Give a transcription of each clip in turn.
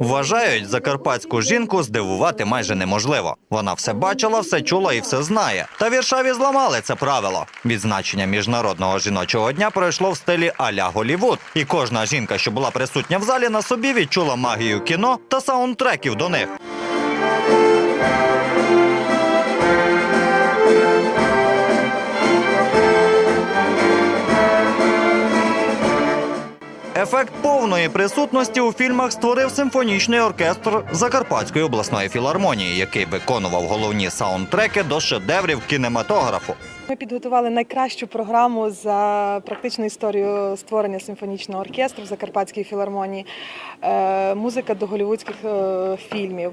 Вважають, закарпатську жінку здивувати майже неможливо. Вона все бачила, все чула і все знає. Та віршаві зламали це правило. Відзначення міжнародного жіночого дня пройшло в стилі аля Голівуд. І кожна жінка, що була присутня в залі, на собі відчула магію кіно та саундтреків до них. Ефект повної присутності у фільмах створив симфонічний оркестр Закарпатської обласної філармонії, який виконував головні саундтреки до шедеврів кінематографу. Ми підготували найкращу програму за практичну історію створення симфонічного оркестру в Закарпатській філармонії. Е, Музика до голівудських е, фільмів.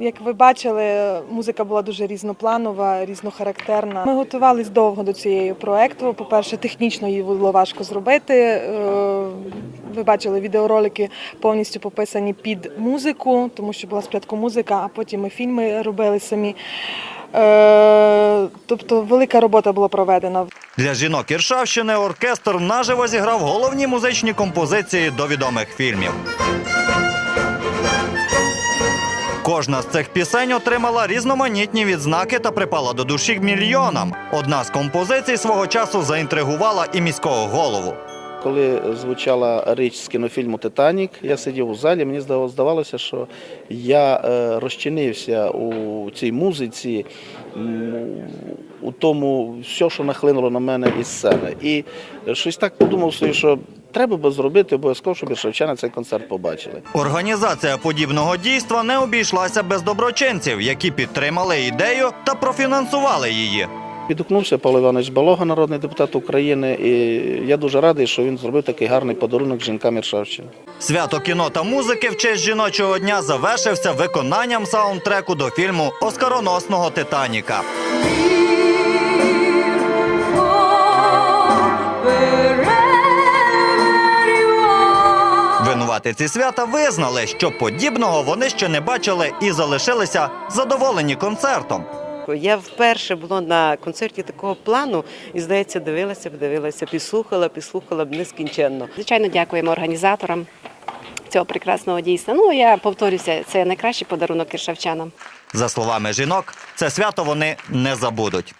Як ви бачили, музика була дуже різнопланова, різнохарактерна. Ми готувалися довго до цієї проекту. По-перше, технічно її було важко зробити. Е, Ви бачили відеоролики повністю пописані під музику, тому що була спочатку музика, а потім ми фільми робили самі. Е, Тобто велика робота була проведена. Для жінок Іршавщини оркестр наживо зіграв головні музичні композиції до відомих фільмів. Кожна з цих пісень отримала різноманітні відзнаки та припала до душі мільйонам. Одна з композицій свого часу заінтригувала і міського голову. Коли звучала річ з кінофільму Титанік, я сидів у залі. Мені здавалося- що я е, розчинився у цій музиці, у тому, все, що нахлинуло на мене із сцени. І щось так подумав собі, що треба би зробити обов'язково, щоб шевчани цей концерт побачили. Організація подібного дійства не обійшлася без доброчинців, які підтримали ідею та профінансували її. Підгукнувся Павло Іванович Балога, народний депутат України, і я дуже радий, що він зробив такий гарний подарунок жінкам Іршавщини. Свято кіно та музики в честь жіночого дня завершився виконанням саундтреку до фільму Оскароносного Титаніка. Винуватиці свята визнали, що подібного вони ще не бачили і залишилися задоволені концертом. Я вперше була на концерті такого плану і, здається, дивилася, б, дивилася, підслухала, підслухала б нескінченно. Звичайно, дякуємо організаторам цього прекрасного дійства. Ну я повторюся, це найкращий подарунок киршавчанам. За словами жінок, це свято вони не забудуть.